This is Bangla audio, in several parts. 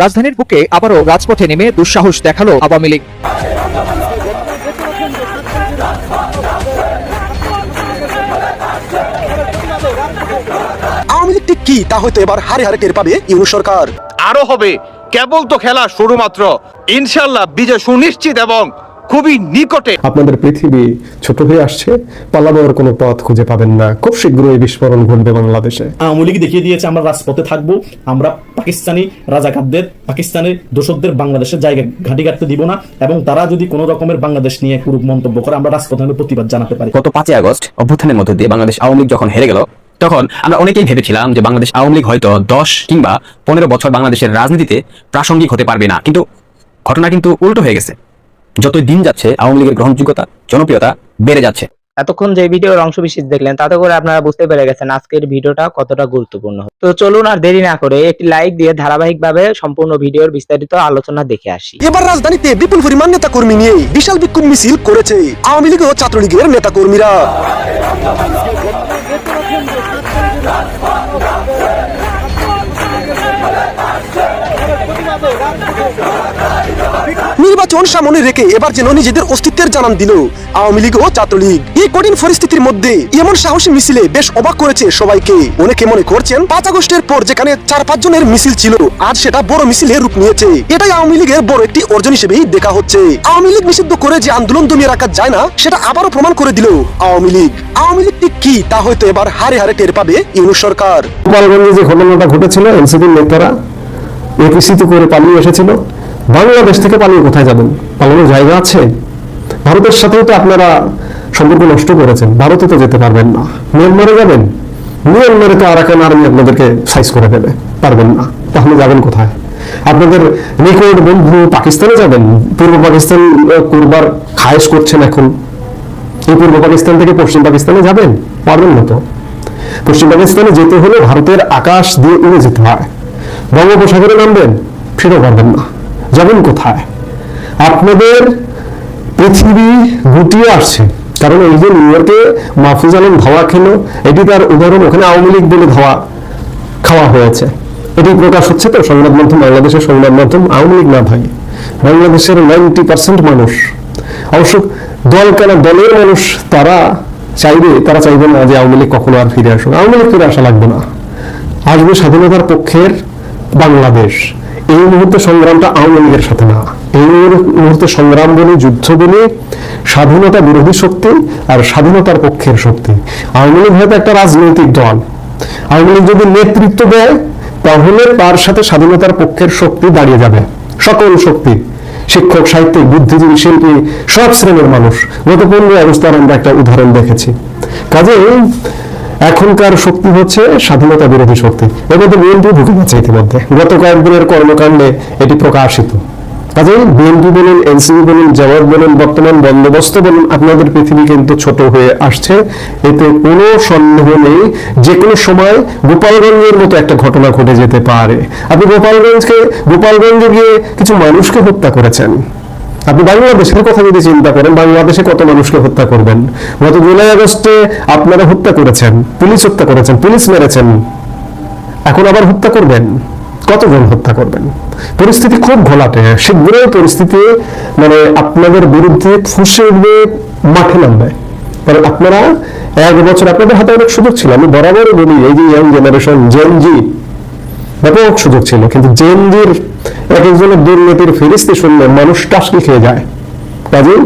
রাজধানীর বুকে আবারও রাজপথে নেমে দুঃসাহস দেখাল আওয়ামী লীগ। আওয়ামী লীগ ঠিক কি তা হয়তো এবার হারে হারে টের পাবে ইউরো সরকার। আরও হবে কেবল তো খেলা শুরু মাত্র ইনশাল্লাহ বিজয় সুনিশ্চিত এবং খুবই নিকটে। আপনাদের পৃথিবী ছোট হয়ে আসছে পালানোর কোনো পথ খুঁজে পাবেন না। খুব শীঘ্রই বিস্ফোরণ ঘটবে বাংলাদেশে। আওয়ামী লীগ দেখিয়ে দিয়েছে আমরা রাজপথে থাকব আমরা পাকিস্তানি রাজাকারদের পাকিস্তানের দোষকদের বাংলাদেশের জায়গা ঘাঁটি কাটতে দিব না এবং তারা যদি কোনো রকমের বাংলাদেশ নিয়ে কুরূপ মন্তব্য করে আমরা রাজপথে প্রতিবাদ জানাতে পারি। গত পাঁচই আগস্ট অভ্যুত্থানের মধ্য দিয়ে বাংলাদেশ আওয়ামী লীগ যখন হেরে গেল তখন আমরা অনেকেই ভেবেছিলাম যে বাংলাদেশ আওয়ামী লীগ হয়তো দশ কিংবা পনেরো বছর বাংলাদেশের রাজনীতিতে প্রাসঙ্গিক হতে পারবে না কিন্তু ঘটনা কিন্তু উল্টো হয়ে গেছে। যতই দিন যাচ্ছে আওয়ামী লীগের গ্রহণযোগ্যতা জনপ্রিয়তা বেড়ে যাচ্ছে। এতক্ষণ যে ভিডিওর অংশ বিশেষ দেখলেন তাতে করে আপনারা বুঝতে পেরে গেছেন আজকের ভিডিওটা কতটা গুরুত্বপূর্ণ। তো চলুন আর দেরি না করে একটি লাইক দিয়ে ধারাবাহিকভাবে সম্পূর্ণ ভিডিওর বিস্তারিত আলোচনা দেখে আসি। এবার রাজধানীতে বিপুল পরিমাণ নেতা কর্মী নিয়ে বিশাল বিক্ষোভ মিছিল করেছে আওয়ামী লীগ ও ছাত্রলীগের নেতা কর্মীরা নির্বাচন সামনে রেখে এবার যেন নিজেদের অস্তিত্বের জানান দিল। আওয়ামী লীগ ও ছাত্রলীগ। এই কঠিন পরিস্থিতির মধ্যে এমন সাহসী মিছিলে বেশ অবাক করেছে সবাইকে। অনেকে মনে করছেন, পাঁচ আগস্টের পর যেখানে চার পাঁচ জনের মিছিল ছিল, আজ সেটা বড় মিছিলে রূপ নিয়েছে। এটাই আওয়ামী লীগের বড় একটি অর্জন হিসেবেই দেখা হচ্ছে। আওয়ামী লীগ নিষিদ্ধ করে যে আন্দোলন দমিয়ে রাখা যায় না, সেটা আবারও প্রমাণ করে দিল আওয়ামী লীগ। আওয়ামী লীগ কি, তা হয়তো এবার হারে হারে টের পাবে ইউনুস সরকার। গোপালগঞ্জে যে ঘটনাটা ঘটেছিল, এনসিপির নেতারা এপিসিতে করে পালিয়ে এসেছিল। বাংলাদেশ থেকে পালিয়ে কোথায় যাবেন? পালানোর জায়গা আছে। ভারতের সাথেও তো আপনারা সম্পর্ক নষ্ট করেছেন। ভারতে তো যেতে পারবেন না। মিয়ানমারে যাবেন? মিয়ানমারে তো আরাকান আর্মি আপনাদেরকে সাইজ করে দেবে। পারবেন না। তাহলে যাবেন কোথায়? আপনাদের নিকট বন্ধু পাকিস্তানে যাবেন? পূর্ব পাকিস্তান করবার খায়েশ করছেন এখন। এই পূর্ব পাকিস্তান থেকে পশ্চিম পাকিস্তানে যাবেন? পারবেন না তো। পশ্চিম পাকিস্তানে যেতে হলে ভারতের আকাশ দিয়ে উড়ে যেতে হয়। বঙ্গোপসাগরে নামবেন? সেটাও পারবেন না। যাবেন কোথায়? আপনাদের পৃথিবী গুটিয়ে আসছে। কারণ এই যে নিউ ইয়র্কে মাহফুজ আলম ধাওয়া খেলো, এটি তার উদাহরণ, ওখানে আওয়ামী লীগ বলে ধাওয়া খাওয়া হয়েছে। এটি প্রকাশ হচ্ছে তো সংবাদ মাধ্যম, বাংলাদেশের সংবাদ মাধ্যম, আওয়ামী লীগ না ভাই? বাংলাদেশের নাইনটি পার্সেন্ট মানুষ। অবশ্য দল কেন দলের মানুষ, তারা চাইবে তারা চাইবে না যে আওয়ামী লীগ কখনো আর ফিরে আসুক। আওয়ামী লীগ ফিরে আসা লাগবে না। আসবে স্বাধীনতার পক্ষের বাংলাদেশ। এই মুহূর্তে সংগ্রামটা আওয়ামী লীগের সাথে না। এই মুহূর্তে সংগ্রাম বলে, যুদ্ধ বলে, স্বাধীনতা বিরোধী শক্তি আর স্বাধীনতার পক্ষের শক্তি। আওয়ামী লীগ হয়তো একটা রাজনৈতিক দল। আওয়ামী লীগ যদি নেতৃত্ব দেয়, তাহলে তার সাথে স্বাধীনতার পক্ষের শক্তি দাঁড়িয়ে যাবে। সকল শক্তি, শিক্ষক, সাহিত্যিক, বুদ্ধিজীবী, শিল্পী, সব শ্রেণির মানুষ। গত পনেরো অবস্থার আমরা একটা উদাহরণ দেখেছি। কাজে এখনকার শক্তি হচ্ছে স্বাধীনতা বিরোধী শক্তি। এর বিএনপি ঢুকে গেছে ইতিমধ্যে। গত কয়েকদিনের কর্মকাণ্ডে এটি প্রকাশিত। কাজেই বিএনপি বলুন, এনসিপি বলুন, জামাত বলুন, বর্তমান বন্দোবস্ত বলুন, আপনাদের পৃথিবী কিন্তু ছোট হয়ে আসছে। এতে কোনো সন্দেহ নেই যে কোনো সময় গোপালগঞ্জের মতো একটা ঘটনা ঘটে যেতে পারে। আপনি গোপালগঞ্জকে, গোপালগঞ্জে গিয়ে কিছু মানুষকে হত্যা করেছেন। আপনি বাংলাদেশের কথা যদি চিন্তা করেন, বাংলাদেশে কত মানুষকে হত্যা করবেন? গত জুলাই আগস্টে আপনারা হত্যা করেছেন, পুলিশ হত্যা করেছেন, পুলিশ মেরেছেন। এখন আবার হত্যা করবেন? কতজন হত্যা করবেন? পরিস্থিতি খুব ঘোলাটে। শীঘ্রই পরিস্থিতি মানে আপনাদের বিরুদ্ধে ফুসে উঠবে, মাঠে নামবে। কারণ আপনারা এক বছর, আপনাদের হাতে অনেক সুযোগ ছিল। আমি বরাবরই বলি, এই যে ইয়াং জেনারেশন জেন জি ব্যাপক সুযোগ ছিল, কিন্তু জেনজির এক একজনের দুর্নীতির ফিরিস্তি শুনলে মানুষ টাসকি খেয়ে যায়। কাজেই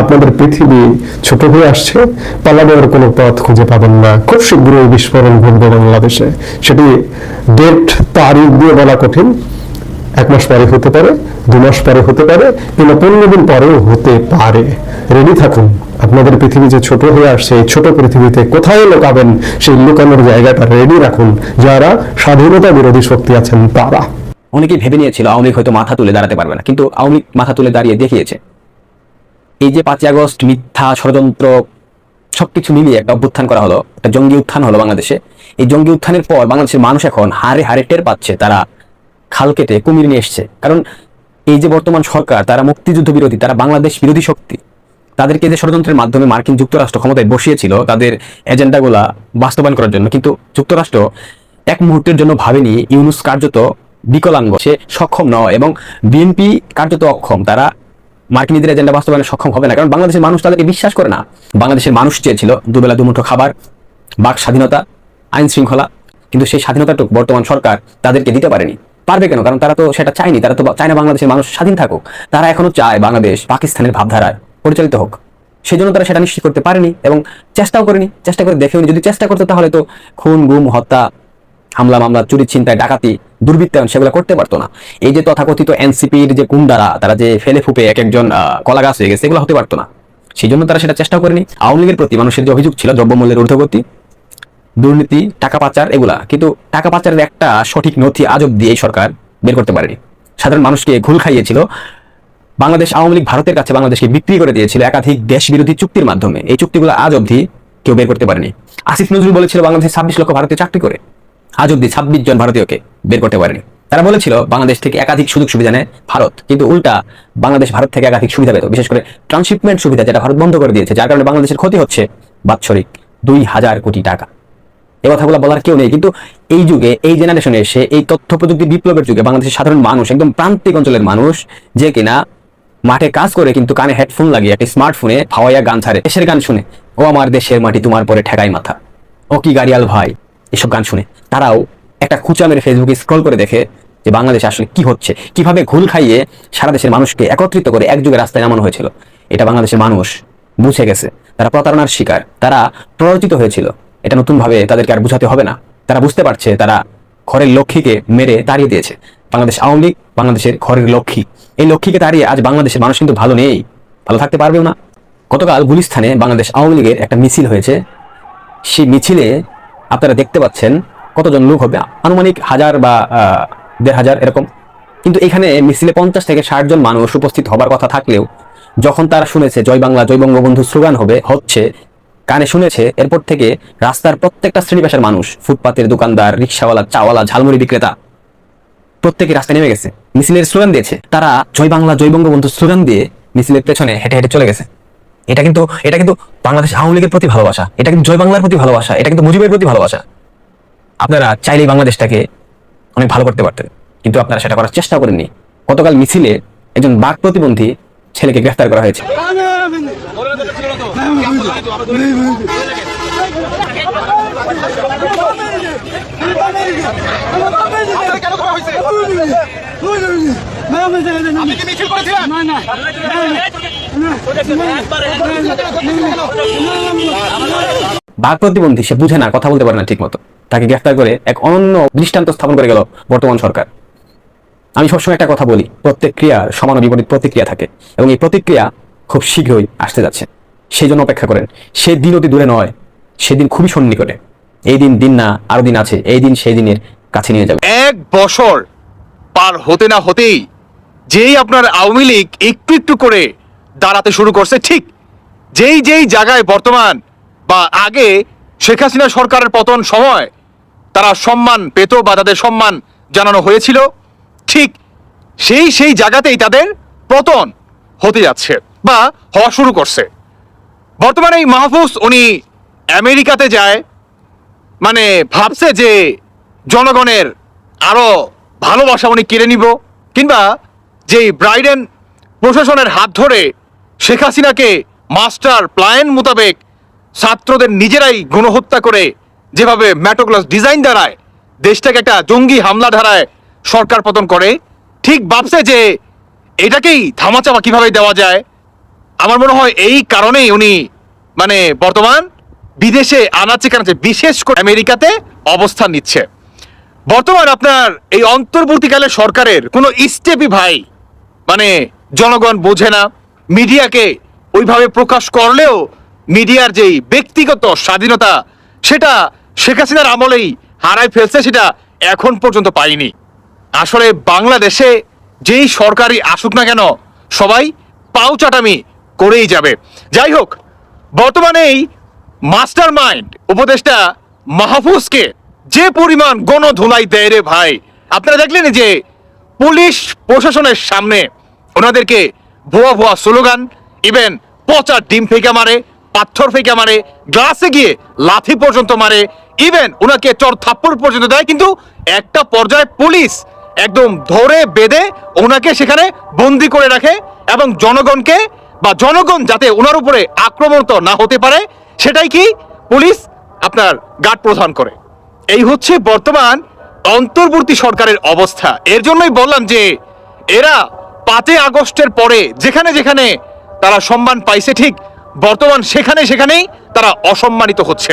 আপনাদের পৃথিবী ছোট হয়ে আসছে, পালানোর কোনো পথ খুঁজে পাবেন না। খুব শীঘ্রই বিস্ফোরণ ঘটবে বাংলাদেশে। সেটি ডেট তারিখ দিয়ে বলা কঠিন। এক মাস পরে হতে পারে, দু মাস পরে হতে পারে, কিংবা পনেরো দিন পরেও হতে পারে। রেডি থাকুন। আপনাদের পৃথিবী যে ছোট হয়ে আসছে, এই ছোট পৃথিবীতে কোথায় লোকাবেন? সেই লুকানোর জায়গাটা রেডি রাখুন। যারা স্বাধীনতা বিরোধী শক্তি আছেন, তারা। অনেকেই ভেবে নিয়েছিল আওয়ামী হয়তো মাথা তুলে দাঁড়াতে পারবে না, কিন্তু আওয়ামী মাথা তুলে দাঁড়িয়ে দেখিয়েছে। এই যে পাঁচই আগস্ট, মিথ্যা, ষড়যন্ত্র, সবকিছু মিলিয়ে একটা অভ্যুত্থান করা হলো, একটা জঙ্গি উত্থান হলো বাংলাদেশে। এই জঙ্গি উত্থানের পর বাংলাদেশের মানুষ এখন হারে হারে টের পাচ্ছে, তারা খাল কেটে কুমির নিয়ে এসছে। কারণ এই যে বর্তমান সরকার, তারা মুক্তিযুদ্ধ বিরোধী, তারা বাংলাদেশ বিরোধী শক্তি, তাদেরকে যে ষড়যন্ত্রের মাধ্যমে মার্কিন যুক্তরাষ্ট্র ক্ষমতায় বসিয়েছিল, তাদের এজেন্ডাগুলা বাস্তবায়ন করার জন্য। কিন্তু যুক্তরাষ্ট্র এক মুহূর্তের জন্য ভাবেনি, ইউনুস কার্যত বিকলাঙ্গ, সে সক্ষম নয় এবং বিএনপি কার্যত অক্ষম। তারা মার্কিনীদের এজেন্ডা বাস্তবায়নে সক্ষম হবে না, কারণ বাংলাদেশের মানুষ তাদেরকে বিশ্বাস করে না। বাংলাদেশের মানুষ চেয়েছিল দুবেলা দুমুঠো খাবার, বাক স্বাধীনতা, আইন শৃঙ্খলা, কিন্তু সেই স্বাধীনতাটুকু বর্তমান সরকার তাদেরকে দিতে পারেনি। পারবে কেন? কারণ তারা তো সেটা চায়নি। তারা তো চায় না বাংলাদেশের মানুষ স্বাধীন থাকুক। তারা এখনও চায় বাংলাদেশ পাকিস্তানের ভাবধারায় পরিচালিত হোক। সেই জন্য তারা সেটা নিশ্চিত করতে পারেনি এবং চেষ্টাও করেনি। চেষ্টা করে দেখেওনি। যদি চেষ্টা করতো তাহলে তো খুন, গুম, হত্যা, হামলা, মামলা, চুরি চিন্তায় ডাকাতি দুর্বৃত্তায়ন সেগুলো করতে পারতো না। এই যে তথাকথিত এনসিপির যে গুন্ডারা, তারা যে ফেলে ফুপে এক একজন কলা গাছ হয়ে গেছে, এগুলো হতে পারতো না। সেই জন্য তারা সেটা চেষ্টা করেনি। আওয়ামী লীগের প্রতি মানুষের যে অভিযোগ ছিল, দ্রব্যমূল্যের ঊর্ধ্বগতি দুর্নীতি, টাকা পাচার এগুলা। কিন্তু টাকা পাচারের একটা সঠিক নথি আজ অব্দি এই সরকার বের করতে পারেনি। সাধারণ মানুষকে ঘুল খাইয়েছিল। বাংলাদেশ আওয়ামী লীগ ভারতের কাছে বাংলাদেশকে বিক্রি করে দিয়েছিল একাধিক দেশ বিরোধী চুক্তির মাধ্যমে। এই চুক্তিগুলো আজ অবধি কেউ বের করতে পারেনি। আসিফ নজরুল বলেছিল, বাংলাদেশে ছাব্বিশ লক্ষ ভারতীয় চাকরি করে। আজ অব্দি ছাব্বিশ জন ভারতীয়কে বের করতে পারেনি। তারা বলেছিল, বাংলাদেশ থেকে একাধিক সুযোগ সুবিধা নেয় ভারত। কিন্তু উল্টা, বাংলাদেশ ভারত থেকে একাধিক সুবিধা পেত। বিশেষ করে ট্রান্সশিপমেন্ট সুবিধা যেটা ভারত বন্ধ করে দিয়েছে, যার কারণে বাংলাদেশের ক্ষতি হচ্ছে বাৎসরিক দুই হাজার কোটি টাকা। এই কথাগুলো বলার কেউ নেই। কিন্তু এই যুগে, এই জেনারেশনে এসে, এই তথ্য প্রযুক্তি বিপ্লবের যুগে বাংলাদেশের সাধারণ মানুষ, একদম প্রান্তিক অঞ্চলের মানুষ, যে কিনা মাঠে কাজ করে কিন্তু কানে হেডফোন লাগিয়ে একটি স্মার্টফোনে ভাওয়াইয়া গান ছাড়ে। দেশের গান শুনে, ও আমার দেশের মাটি, তোমার পরে ঠেকাই মাথা। ও কি গাড়িয়াল ভাই? এসব গান শুনে তারাও একটা খুচা মেরে ফেসবুকে স্ক্রল করে দেখে যে বাংলাদেশে আসলে কি হচ্ছে, কীভাবে ঘুল খাইয়ে সারা দেশের মানুষকে একত্রিত করে এক যুগে রাস্তায় নামানো হয়েছিল। এটা বাংলাদেশের মানুষ বুঝে গেছে। তারা প্রতারণার শিকার, তারা প্ররোচিত হয়েছিল। এটা নতুনভাবে তাদেরকে আর বুঝাতে হবে না। তারা বুঝতে পারছে, তারা ঘরের লক্ষ্মীকে মেরে তাড়িয়ে দিয়েছে। বাংলাদেশ আওয়ামী লীগ, বাংলাদেশের ঘরের লক্ষ্মী। এই লক্ষ্মীকে তাড়িয়ে আজ বাংলাদেশের মানুষ কিন্তু ভালো নেই। ভালো থাকতে পারবেও না। গতকাল গুলিস্থানে বাংলাদেশ আওয়ামী লীগের একটা মিছিল হয়েছে। সেই মিছিলে আপনারা দেখতে পাচ্ছেন কতজন লোক হবে। আনুমানিক হাজার বা দেড় হাজার এরকম। কিন্তু এখানে মিছিলে পঞ্চাশ থেকে ষাট জন মানুষ উপস্থিত হবার কথা থাকলেও যখন তারা শুনেছে জয় বাংলা, জয় বঙ্গবন্ধু স্লোগান হবে, হচ্ছে কানে শুনেছে, এরপর থেকে রাস্তার প্রত্যেকটা শ্রেণি পেশার মানুষ, ফুটপাতের দোকানদার, রিক্সাওয়ালা, চাওয়ালা, ঝালমুড়ি বিক্রেতা প্রত্যেকে রাস্তায় নেমে গেছে। মিছিলের স্লোগান দিয়েছে। তারা জয় বাংলা, জয় বঙ্গবন্ধু স্লোগান দিয়ে মিছিলের পেছনে হেঁটে হেঁটে চলে গেছে। এটা কিন্তু এটা কিন্তু বাংলাদেশ আওয়ামী লীগের প্রতি ভালোবাসা। এটা কিন্তু জয় বাংলার প্রতি ভালোবাসা। এটা কিন্তু মুজিবের প্রতি ভালোবাসা। আপনারা চাইলেই বাংলাদেশটাকে অনেক ভালো করতে পারতেন। কিন্তু আপনারা সেটা করার চেষ্টা করেননি। গতকাল মিছিলে একজন বাক প্রতিবন্ধী ছেলেকে গ্রেফতার করা হয়েছে। বাক প্রতিবন্ধী, সে বুঝে না, কথা বলতে পারে না ঠিক মতো তাকে গ্রেফতার করে এক অনন্য দৃষ্টান্ত স্থাপন করে গেল বর্তমান সরকার। আমি সবসময় একটা কথা বলি, প্রত্যেক ক্রিয়ার সমান বিপরীত প্রতিক্রিয়া থাকে এবং এই প্রতিক্রিয়া খুব শীঘ্রই আসতে যাচ্ছে। সেই জন্য অপেক্ষা করেন। সে দিন অতি দূরে নয় সেদিন খুবই সন্নিকটে। এই দিন দিন না, আরও দিন আছে, এই দিন সেই দিনের কাছে নিয়ে যাবে। এক বছর পার হতে না হতেই যেই আপনার আওয়ামী লীগ একটু একটু করে দাঁড়াতে শুরু করছে, ঠিক যেই যেই জায়গায় বর্তমান বা আগে শেখ হাসিনা সরকারের পতন সময় তারা সম্মান পেত বা তাদের সম্মান জানানো হয়েছিল, ঠিক সেই সেই জায়গাতেই তাদের পতন হতে যাচ্ছে বা হওয়া শুরু করছে। বর্তমানে এই মাহফুজ উনি আমেরিকাতে যায় মানে ভাবছে যে জনগণের আরও ভালোবাসা উনি কেড়ে নিব, কিংবা যে ব্রাইডেন প্রশাসনের হাত ধরে শেখ হাসিনাকে মাস্টার প্ল্যান মোতাবেক ছাত্রদের নিজেরাই গণহত্যা করে যেভাবে ম্যাটোক্লাস ডিজাইন দ্বারায় দেশটাকে একটা জঙ্গি হামলা ধারায় সরকার পতন করে, ঠিক ভাবছে যে এটাকেই ধামাচাপা কীভাবে দেওয়া যায়? আমার মনে হয় এই কারণেই উনি মানে বর্তমান বিদেশে আনাচে কানাচে বিশেষ করে আমেরিকাতে অবস্থান নিচ্ছে। বর্তমান আপনার এই অন্তর্বর্তীকালে সরকারের কোনো স্টেপই ভাই মানে জনগণ বোঝে না। মিডিয়াকে ওইভাবে প্রকাশ করলেও মিডিয়ার যেই ব্যক্তিগত স্বাধীনতা, সেটা শেখ হাসিনার আমলেই হারাই ফেলছে, সেটা এখন পর্যন্ত পাইনি। আসলে বাংলাদেশে যেই সরকারি আসুক না কেন, সবাই পাউচাটামি করেই যাবে। যাই হোক, বর্তমানে এই মাস্টার মাইন্ড উপদেষ্টা মাহফুজকে যে পরিমাণ গণধুলাই দেয় রে ভাই, আপনারা দেখলেন যে পুলিশ প্রশাসনের সামনে ওনাদেরকে ভুয়া ভুয়া স্লোগান ইভেন পচা ডিম ফেঁকে মারে, পাথর ফেঁকে মারে গ্লাসে গিয়ে লাথি পর্যন্ত মারে ইভেন ওনাকে চর থাপ্পড় পর্যন্ত দেয়, কিন্তু একটা পর্যায়ে পুলিশ একদম ধরে বেঁধে ওনাকে সেখানে বন্দি করে রাখে এবং জনগণকে বা জনগণ যাতে ওনার উপরে আক্রমণত না হতে পারে, সেটাই কি পুলিশ আপনার গার্ড প্রধান করে। এই হচ্ছে বর্তমান অন্তর্বর্তী সরকারের অবস্থা। এর জন্যই বললাম যে, এরা পাঁচই আগস্টের পরে যেখানে যেখানে তারা সম্মান পাইছে ঠিক, বর্তমান সেখানে সেখানেই তারা অসম্মানিত হচ্ছে।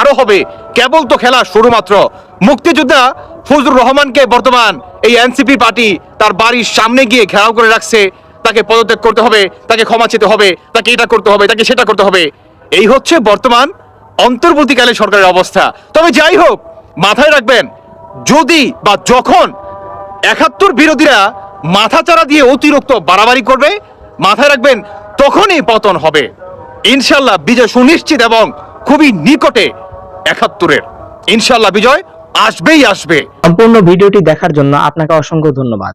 আরও হবে, কেবল তো খেলা শুরু মাত্র মুক্তিযোদ্ধা ফজলুর রহমানকে বর্তমান এই এনসিপি পার্টি তার বাড়ির সামনে গিয়ে ঘেরাও করে রাখছে। তাকে পদত্যাগ করতে হবে, তাকে ক্ষমা চেতে হবে, তাকে এটা করতে হবে, তাকে সেটা করতে হবে। এই হচ্ছে বর্তমান অন্তর্বর্তীকালে সরকারের অবস্থা। তবে যাই হোক, মাথায় রাখবেন, যদি বা যখন একাত্তর বিরোধীরা মাথাচাড়া দিয়ে অতিরিক্ত বাড়াবাড়ি করবে, মাথায় রাখবেন, তখনই পতন হবে। ইনশাল্লাহ বিজয় সুনিশ্চিত এবং খুবই নিকটে একাত্তরের। ইনশাল্লাহ বিজয় আসবেই আসবে। সম্পূর্ণ ভিডিওটি দেখার জন্য আপনাকে অসংখ্য ধন্যবাদ।